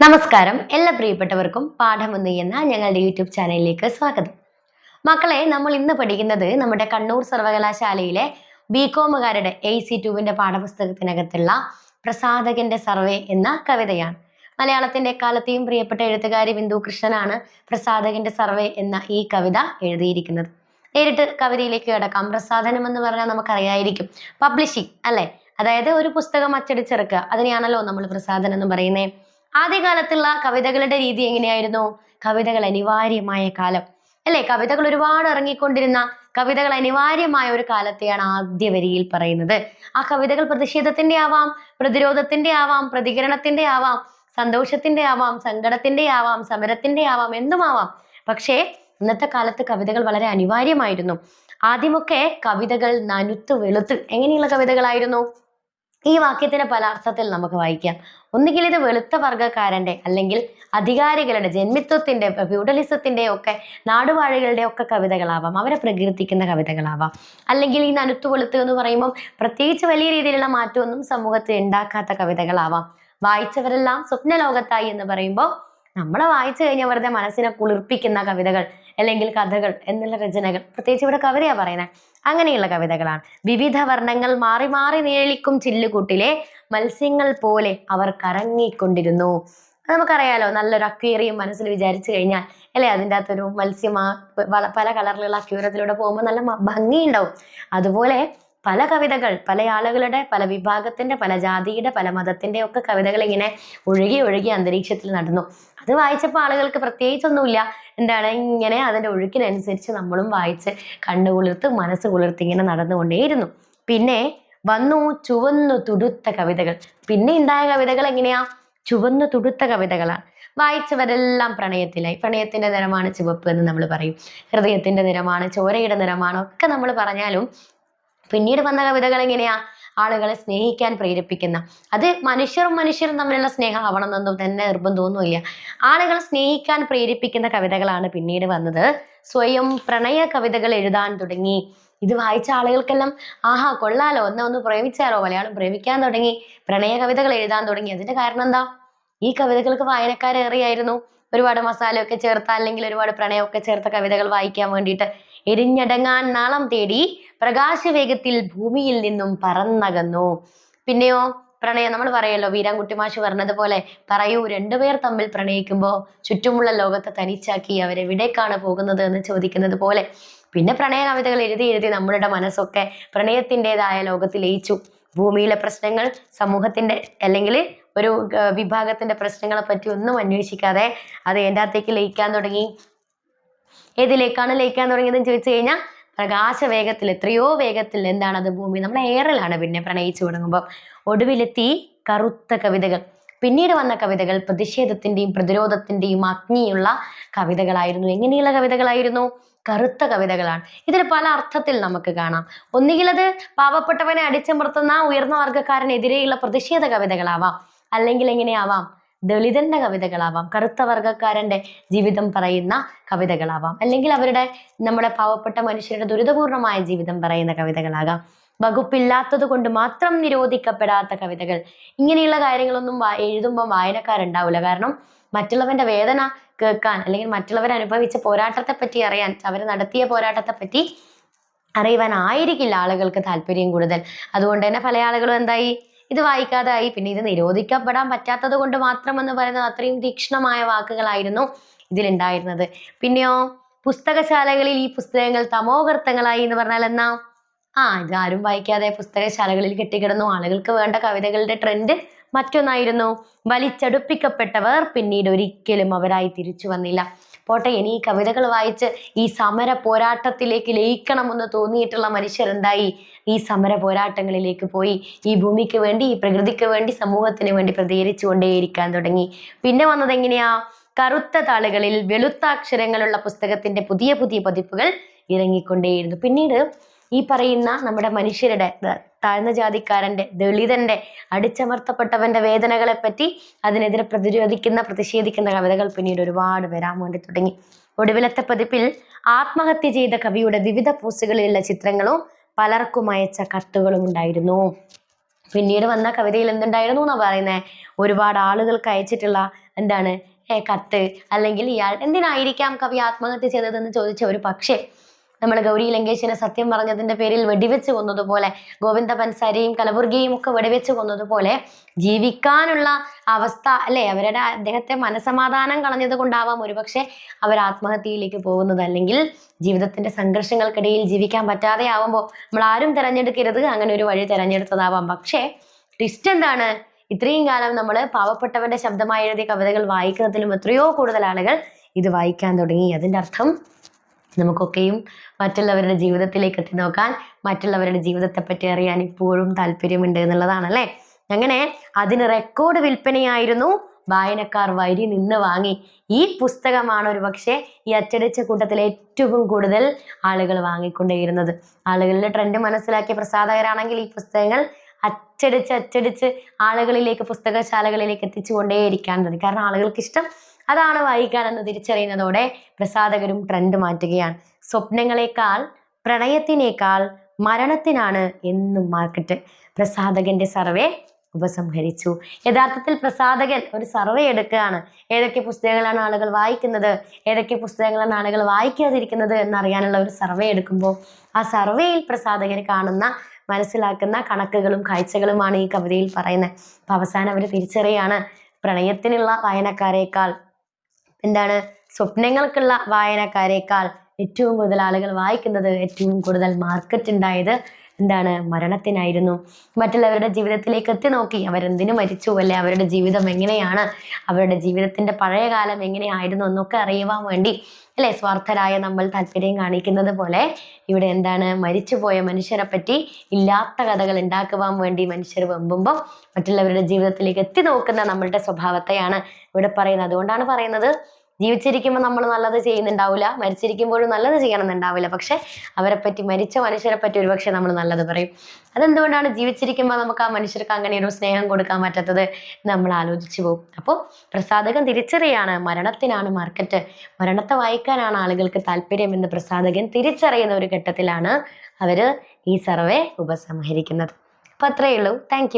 നമസ്കാരം. എല്ലാ പ്രിയപ്പെട്ടവർക്കും പാഠം പാഠമൊന്നു എന്ന ഞങ്ങളുടെ യൂട്യൂബ് ചാനലിലേക്ക് സ്വാഗതം. മക്കളെ നമ്മൾ ഇന്ന് പഠിക്കുന്നത് നമ്മുടെ കണ്ണൂർ സർവകലാശാലയിലെ ബികോമുകാരുടെ എ സി ടുവിന്റെ പാഠപുസ്തകത്തിനകത്തുള്ള പ്രസാദകന്റെ സർവേ എന്ന കവിതയാണ്. മലയാളത്തിന്റെ എക്കാലത്തെയും പ്രിയപ്പെട്ട എഴുത്തുകാരി ബിന്ദു കൃഷ്ണനാണ് പ്രസാദകന്റെ സർവേ എന്ന ഈ കവിത എഴുതിയിരിക്കുന്നത്. നേരിട്ട് കവിതയിലേക്ക് കിടക്കാം. പ്രസാദനം എന്ന് പറഞ്ഞാൽ നമുക്കറിയായിരിക്കും പബ്ലിഷിംഗ് അല്ലെ? അതായത് ഒരു പുസ്തകം അച്ചടിച്ചിറക്കുക. അതിനെയാണല്ലോ നമ്മൾ പ്രസാദനം എന്ന് പറയുന്നത്. ആദ്യകാലത്തുള്ള കവിതകളുടെ രീതി എങ്ങനെയായിരുന്നു? കവിതകൾ അനിവാര്യമായ കാലം. അല്ലെ? കവിതകൾ ഒരുപാട് ഇറങ്ങിക്കൊണ്ടിരുന്ന കവിതകൾ അനിവാര്യമായ ഒരു കാലത്തെയാണ് ആദ്യ വരിയിൽ പറയുന്നത്. ആ കവിതകൾ പ്രതിഷേധത്തിന്റെ ആവാം പ്രതിരോധത്തിന്റെ ആവാം പ്രതികരണത്തിന്റെ ആവാം സന്തോഷത്തിന്റെ ആവാം സങ്കടത്തിന്റെ ആവാം സമരത്തിന്റെ ആവാം എന്തുമാവാം. പക്ഷേ ഇന്നത്തെ കാലത്ത് കവിതകൾ വളരെ അനിവാര്യമായിരുന്നു. ആദ്യമൊക്കെ കവിതകൾ നനുത്ത് വെളുത്ത് എങ്ങനെയുള്ള കവിതകളായിരുന്നു? ഈ വാക്യത്തിന്റെ പല അർത്ഥത്തിൽ നമുക്ക് വായിക്കാം. ഒന്നുകിൽ ഇത് വെളുത്ത വർഗക്കാരന്റെ അല്ലെങ്കിൽ അധികാരികളുടെ ജന്മിത്വത്തിന്റെ ഫ്യൂഡലിസത്തിന്റെ ഒക്കെ നാടുവാഴികളുടെ ഒക്കെ കവിതകളാവാം അവരെ പ്രകീർത്തിക്കുന്ന കവിതകളാവാം. അല്ലെങ്കിൽ ഈ നനുത്തു വെളുത്ത് എന്ന് പറയുമ്പോൾ പ്രത്യേകിച്ച് വലിയ രീതിയിലുള്ള മാറ്റമൊന്നും സമൂഹത്തിൽ ഉണ്ടാക്കാത്ത കവിതകളാവാം. വായിച്ചവരെല്ലാം സ്വപ്നലോകത്തായി എന്ന് പറയുമ്പോൾ നമ്മളെ വായിച്ചു കഴിഞ്ഞാൽ വെറുതെ മനസ്സിനെ കുളിർപ്പിക്കുന്ന കവിതകൾ അല്ലെങ്കിൽ കഥകൾ എന്നുള്ള രചനകൾ. പ്രത്യേകിച്ച് ഇവിടെ കവിതയാ പറയുന്നത് അങ്ങനെയുള്ള കവിതകളാണ്. വിവിധ വർണങ്ങൾ മാറി മാറി നിഴലിക്കും ചില്ലുകൂട്ടിലെ മത്സ്യങ്ങൾ പോലെ അവർ കറങ്ങിക്കൊണ്ടിരുന്നു. നമുക്കറിയാലോ നല്ലൊരു അക്വേറിയം മനസ്സിൽ വിചാരിച്ചു കഴിഞ്ഞാൽ അല്ലേ? അതിന്റെ അകത്തൊരു മത്സ്യം പല കളറിലുള്ള അക്വേറിയത്തിലൂടെ പോകുമ്പോൾ നല്ല ഭംഗിയുണ്ടാവും. അതുപോലെ പല കവിതകൾ പല ആളുകളുടെ പല വിഭാഗത്തിന്റെ പല ജാതിയുടെ പല മതത്തിന്റെ ഒക്കെ കവിതകൾ ഇങ്ങനെ ഒഴുകി ഒഴുകി അന്തരീക്ഷത്തിൽ നടന്നു. അത് വായിച്ചപ്പോൾ ആളുകൾക്ക് പ്രത്യേകിച്ചൊന്നുമില്ല. എന്താണ്? ഇങ്ങനെ അതിന്റെ ഒഴുക്കിനനുസരിച്ച് നമ്മളും വായിച്ച് കണ്ണു കുളിർത്ത് മനസ്സ് കുളിർത്ത് ഇങ്ങനെ നടന്നുകൊണ്ടേയിരുന്നു. പിന്നെ വന്നു ചുവന്നു തുടുത്ത കവിതകൾ. പിന്നെ ഉണ്ടായ കവിതകൾ എങ്ങനെയാ? ചുവന്നു തുടുത്ത കവിതകളാണ്. വായിച്ചവരെല്ലാം പ്രണയത്തിലായി. പ്രണയത്തിന്റെ നിറമാണ് ചുവപ്പ് എന്ന് നമ്മൾ പറയും. ഹൃദയത്തിന്റെ നിറമാണ് ചോരയുടെ നിറമാണ് ഒക്കെ നമ്മൾ പറഞ്ഞാലും പിന്നീട് വന്ന കവിതകൾ എങ്ങനെയാ? ആളുകളെ സ്നേഹിക്കാൻ പ്രേരിപ്പിക്കുന്ന. അത് മനുഷ്യരും മനുഷ്യരും തമ്മിലുള്ള സ്നേഹം ആവണമെന്നൊന്നും തന്നെ നിർബന്ധമൊന്നുമില്ല. ആളുകളെ സ്നേഹിക്കാൻ പ്രേരിപ്പിക്കുന്ന കവിതകളാണ് പിന്നീട് വന്നത്. സ്വയം പ്രണയ കവിതകൾ എഴുതാൻ തുടങ്ങി. ഇത് വായിച്ച ആളുകൾക്കെല്ലാം ആഹാ കൊള്ളാലോ എന്നാ ഒന്ന് പ്രേമിച്ചാലോ? മലയാളം പ്രേമിക്കാൻ തുടങ്ങി. പ്രണയ കവിതകൾ എഴുതാൻ തുടങ്ങി. അതിന്റെ കാരണം എന്താ? ഈ കവിതകൾക്ക് വായനക്കാരേറിയായിരുന്നു. ഒരുപാട് മസാലയൊക്കെ ചേർത്ത അല്ലെങ്കിൽ ഒരുപാട് പ്രണയമൊക്കെ ചേർത്ത കവിതകൾ വായിക്കാൻ വേണ്ടിയിട്ട് എരിഞ്ഞടങ്ങാൻ നാളം തേടി പ്രകാശവേഗത്തിൽ ഭൂമിയിൽ നിന്നും പറന്നകന്നു. പിന്നെയോ പ്രണയം നമ്മൾ പറയല്ലോ വീരാൻകുട്ടി മാഷ് പറഞ്ഞതുപോലെ പറയൂ രണ്ടുപേർ തമ്മിൽ പ്രണയിക്കുമ്പോൾ ചുറ്റുമുള്ള ലോകത്തെ തനിച്ചാക്കി അവരെവിടേക്കാണ് പോകുന്നത് എന്ന് ചോദിക്കുന്നത് പോലെ. പിന്നെ പ്രണയ കവിതകൾ എഴുതി എഴുതി നമ്മളുടെ മനസ്സൊക്കെ പ്രണയത്തിന്റെതായ ലോകത്തിൽ ലയിച്ചു. ഭൂമിയിലെ പ്രശ്നങ്ങൾ സമൂഹത്തിന്റെ അല്ലെങ്കിൽ ഒരു വിഭാഗത്തിന്റെ പ്രശ്നങ്ങളെ പറ്റി ഒന്നും അന്വേഷിക്കാതെ അത് എന്റെ അകത്തേക്ക് ലയിക്കാൻ തുടങ്ങി. ഏതിലേക്കാണ് ലയിക്കാൻ തുടങ്ങിയതെന്ന് ചോദിച്ചു കഴിഞ്ഞാൽ പ്രകാശ വേഗത്തിൽ എത്രയോ വേഗത്തിൽ എന്താണ് അത് ഭൂമി നമ്മൾ ഏറലാണ് പിന്നെ പ്രണയിച്ചു തുടങ്ങുമ്പോൾ. ഒടുവിലെത്തി കറുത്ത കവിതകൾ. പിന്നീട് വന്ന കവിതകൾ പ്രതിഷേധത്തിന്റെയും പ്രതിരോധത്തിന്റെയും അഗ്നിയുള്ള കവിതകളായിരുന്നു. എങ്ങനെയുള്ള കവിതകളായിരുന്നു? കറുത്ത കവിതകളാണ്. ഇതിൽ പല അർത്ഥത്തിൽ നമുക്ക് കാണാം. ഒന്നുകിൽ അത് പാവപ്പെട്ടവനെ അടിച്ചമർത്തുന്ന ഉയർന്ന വർഗക്കാരനെതിരെയുള്ള പ്രതിഷേധ കവിതകളാവാം. അല്ലെങ്കിൽ എങ്ങനെയാവാം? ദളിതന്റെ കവിതകളാവാം കറുത്ത വർഗക്കാരന്റെ ജീവിതം പറയുന്ന കവിതകളാവാം അല്ലെങ്കിൽ അവരുടെ നമ്മുടെ പാവപ്പെട്ട മനുഷ്യരുടെ ദുരിതപൂർണമായ ജീവിതം പറയുന്ന കവിതകളാകാം. വകുപ്പില്ലാത്തത് കൊണ്ട് മാത്രം നിരോധിക്കപ്പെടാത്ത കവിതകൾ. ഇങ്ങനെയുള്ള കാര്യങ്ങളൊന്നും എഴുതുമ്പോൾ വായനക്കാരുണ്ടാവില്ല കാരണം മറ്റുള്ളവന്റെ വേദന കേൾക്കാൻ അല്ലെങ്കിൽ മറ്റുള്ളവർ അനുഭവിച്ച പോരാട്ടത്തെ പറ്റി അറിയാൻ അവർ നടത്തിയ പോരാട്ടത്തെ പറ്റി അറിയുവാനായിരിക്കില്ല ആളുകൾക്ക് താല്പര്യം കൂടുതൽ. അതുകൊണ്ട് തന്നെ പല ആളുകളും എന്തായി? ഇത് വായിക്കാതായി. പിന്നെ ഇത് നിരോധിക്കപ്പെടാൻ പറ്റാത്തത് കൊണ്ട് മാത്രം എന്ന് പറയുന്നത് അത്രയും തീക്ഷ്ണമായ വാക്കുകളായിരുന്നു ഇതിലുണ്ടായിരുന്നത്. പിന്നെയോ പുസ്തകശാലകളിൽ ഈ പുസ്തകങ്ങൾ തമോകർത്തങ്ങളായി എന്ന് പറഞ്ഞാൽ എന്നാ? ആ ഇത് ആരും വായിക്കാതെ പുസ്തകശാലകളിൽ കെട്ടിക്കിടന്നു ആളുകൾക്ക് വേണ്ട കവിതകളുടെ ട്രെൻഡ് മറ്റൊന്നായിരുന്നു. വലിച്ചടുപ്പിക്കപ്പെട്ടവർ പിന്നീട് ഒരിക്കലും അവരായി തിരിച്ചു വന്നില്ല. പോട്ടെ ഇനി ഈ കവിതകൾ വായിച്ച് ഈ സമര പോരാട്ടത്തിലേക്ക് ലയിക്കണമെന്ന് തോന്നിയിട്ടുള്ള മനുഷ്യരെന്തായി? ഈ സമര പോരാട്ടങ്ങളിലേക്ക് പോയി ഈ ഭൂമിക്ക് വേണ്ടി ഈ പ്രകൃതിക്ക് വേണ്ടി സമൂഹത്തിന് വേണ്ടി പ്രതികരിച്ചു കൊണ്ടേയിരിക്കാൻ തുടങ്ങി. പിന്നെ വന്നത് എങ്ങനെയാ കറുത്ത താളുകളിൽ വെളുത്ത അക്ഷരങ്ങളുള്ള പുസ്തകത്തിന്റെ പുതിയ പുതിയ പതിപ്പുകൾ ഇറങ്ങിക്കൊണ്ടേയിരുന്നു. പിന്നീട് ഈ പറയുന്ന നമ്മുടെ മനുഷ്യരുടെ താഴ്ന്ന ജാതിക്കാരന്റെ ദളിതന്റെ അടിച്ചമർത്തപ്പെട്ടവന്റെ വേദനകളെ പറ്റി അതിനെതിരെ പ്രതിരോധിക്കുന്ന പ്രതിഷേധിക്കുന്ന കവിതകൾ പിന്നീട് ഒരുപാട് വരാൻ വേണ്ടി തുടങ്ങി. ഒടുവിലത്തെ പതിപ്പിൽ ആത്മഹത്യ ചെയ്ത കവിയുടെ വിവിധ പോസ്റ്റുകളിലുള്ള ചിത്രങ്ങളും പലർക്കും അയച്ച കത്തുകളും ഉണ്ടായിരുന്നു. പിന്നീട് വന്ന കവിതയിൽ എന്തുണ്ടായിരുന്നു എന്നാ പറയുന്നത് ഒരുപാട് ആളുകൾക്ക് അയച്ചിട്ടുള്ള എന്താണ് കത്ത്. അല്ലെങ്കിൽ ഇയാൾ എന്തിനായിരിക്കാം കവി ആത്മഹത്യ ചെയ്തതെന്ന് ചോദിച്ച ഒരു പക്ഷേ നമ്മൾ ഗൗരി ലങ്കേഷിനെ സത്യം പറഞ്ഞതിന്റെ പേരിൽ വെടിവെച്ച് കൊന്നതുപോലെ ഗോവിന്ദ പൻസാരിയും കലബുർഗിയും ഒക്കെ വെടിവെച്ച് കൊന്നതുപോലെ ജീവിക്കാനുള്ള അവസ്ഥ അല്ലെ? അവരുടെ അദ്ദേഹത്തെ മനസമാധാനം കളഞ്ഞത് കൊണ്ടാവാം ഒരുപക്ഷെ അവർ ആത്മഹത്യയിലേക്ക് പോകുന്നത്. അല്ലെങ്കിൽ ജീവിതത്തിന്റെ സംഘർഷങ്ങൾക്കിടയിൽ ജീവിക്കാൻ പറ്റാതെ ആവുമ്പോൾ നമ്മൾ ആരും തിരഞ്ഞെടുക്കരുത് അങ്ങനെ ഒരു വഴി തിരഞ്ഞെടുത്തതാവാം. പക്ഷേ ട്വിസ്റ്റ് എന്താണ്? ഇത്രയും കാലം നമ്മൾ പാവപ്പെട്ടവന്റെ ശബ്ദമായി എഴുതിയ കവിതകൾ വായിക്കുന്നതിലും എത്രയോ കൂടുതൽ ആളുകൾ ഇത് വായിക്കാൻ തുടങ്ങി. അതിന്റെ അർത്ഥം നമുക്കൊക്കെയും മറ്റുള്ളവരുടെ ജീവിതത്തിലേക്ക് എത്തി നോക്കാൻ മറ്റുള്ളവരുടെ ജീവിതത്തെ പറ്റി അറിയാൻ ഇപ്പോഴും താല്പര്യമുണ്ട് എന്നുള്ളതാണ് അല്ലേ അങ്ങനെ അതിന് റെക്കോർഡ് വിൽപ്പനയായിരുന്നു വായനക്കാർ വരി നിന്ന് വാങ്ങി. ഈ പുസ്തകമാണ് ഒരു പക്ഷേ ഈ അച്ചടിച്ച കൂട്ടത്തിൽ ഏറ്റവും കൂടുതൽ ആളുകൾ വാങ്ങിക്കൊണ്ടേയിരുന്നത്. ആളുകളുടെ ട്രെൻഡ് മനസ്സിലാക്കിയ പ്രസാധകരാണെങ്കിൽ ഈ പുസ്തകങ്ങൾ അച്ചടിച്ച് അച്ചടിച്ച് ആളുകളിലേക്ക് പുസ്തകശാലകളിലേക്ക് എത്തിച്ചുകൊണ്ടേയിരിക്കാൻ തന്നെ കാരണം ആളുകൾക്ക് ഇഷ്ടം അതാണ് വായിക്കാൻ എന്ന് തിരിച്ചറിയുന്നതോടെ പ്രസാധകരും ട്രെൻഡ് മാറ്റുകയാണ്. സ്വപ്നങ്ങളെക്കാൾ പ്രണയത്തിനേക്കാൾ മരണത്തിനാണ് എന്നും മാർക്കറ്റ് പ്രസാധകന്റെ സർവേ ഉപസംഹരിച്ചു. യഥാർത്ഥത്തിൽ പ്രസാധകൻ ഒരു സർവേ എടുക്കുകയാണ്. ഏതൊക്കെ പുസ്തകങ്ങളാണ് ആളുകൾ വായിക്കുന്നത്? ഏതൊക്കെ പുസ്തകങ്ങളാണ് ആളുകൾ വായിക്കാതിരിക്കുന്നത് എന്നറിയാനുള്ള ഒരു സർവേ എടുക്കുമ്പോൾ ആ സർവേയിൽ പ്രസാധകർ കാണുന്ന മനസ്സിലാക്കുന്ന കണക്കുകളും കാഴ്ചകളുമാണ് ഈ കവിതയിൽ പറയുന്നത്. അപ്പൊ അവസാനം അവർ തിരിച്ചറിയാണ് പ്രണയത്തിനുള്ള വായനക്കാരേക്കാൾ എന്താണ് സ്വപ്നങ്ങൾക്കുള്ള വായനക്കാരേക്കാൾ ഏറ്റവും കൂടുതൽ ആളുകൾ വായിക്കുന്നത് ഏറ്റവും കൂടുതൽ മാർക്കറ്റ് ഉണ്ടായത് എന്താണ് മരണത്തിനായിരുന്നു. മറ്റുള്ളവരുടെ ജീവിതത്തിലേക്ക് എത്തി നോക്കി. അവരെന്തിനു മരിച്ചു അല്ലെ? അവരുടെ ജീവിതം എങ്ങനെയാണ്? അവരുടെ ജീവിതത്തിന്റെ പഴയ കാലം എങ്ങനെയായിരുന്നു എന്നൊക്കെ അറിയുവാൻ വേണ്ടി അല്ലെ? സ്വാർത്ഥരായ നമ്മൾ താല്പര്യം കാണിക്കുന്നത് പോലെ ഇവിടെ എന്താണ്? മരിച്ചുപോയ മനുഷ്യരെ പറ്റി ഇല്ലാത്ത കഥകൾ ഉണ്ടാക്കുവാൻ വേണ്ടി മനുഷ്യർ വെമ്പുമ്പോൾ മറ്റുള്ളവരുടെ ജീവിതത്തിലേക്ക് എത്തി നോക്കുന്ന നമ്മളുടെ സ്വഭാവത്തെയാണ് ഇവിടെ പറയുന്നത്. അതുകൊണ്ടാണ് പറയുന്നത് ജീവിച്ചിരിക്കുമ്പോൾ നമ്മൾ നല്ലത് ചെയ്യുന്നുണ്ടാവില്ല മരിച്ചിരിക്കുമ്പോഴും നല്ലത് ചെയ്യണമെന്നുണ്ടാവില്ല. പക്ഷെ അവരെ പറ്റി മരിച്ച മനുഷ്യരെ പറ്റി ഒരുപക്ഷെ നമ്മൾ നല്ലത് പറയും. അതെന്തുകൊണ്ടാണ് ജീവിച്ചിരിക്കുമ്പോൾ നമുക്ക് ആ മനുഷ്യർക്ക് അങ്ങനെ ഒരു സ്നേഹം കൊടുക്കാൻ പറ്റാത്തത് നമ്മൾ ആലോചിച്ചു പോകും. അപ്പോൾ പ്രസാധകൻ തിരിച്ചറിയാണ് മരണത്തിനാണ് മാർക്കറ്റ് മരണത്തെ വായിക്കാനാണ് ആളുകൾക്ക് താല്പര്യം എന്ന് പ്രസാധകൻ തിരിച്ചറിയുന്ന ഒരു ഘട്ടത്തിലാണ് അവർ ഈ സർവേ ഉപസംഹരിക്കുന്നത്. അപ്പോൾ അത്രയേ ഉള്ളൂ. താങ്ക്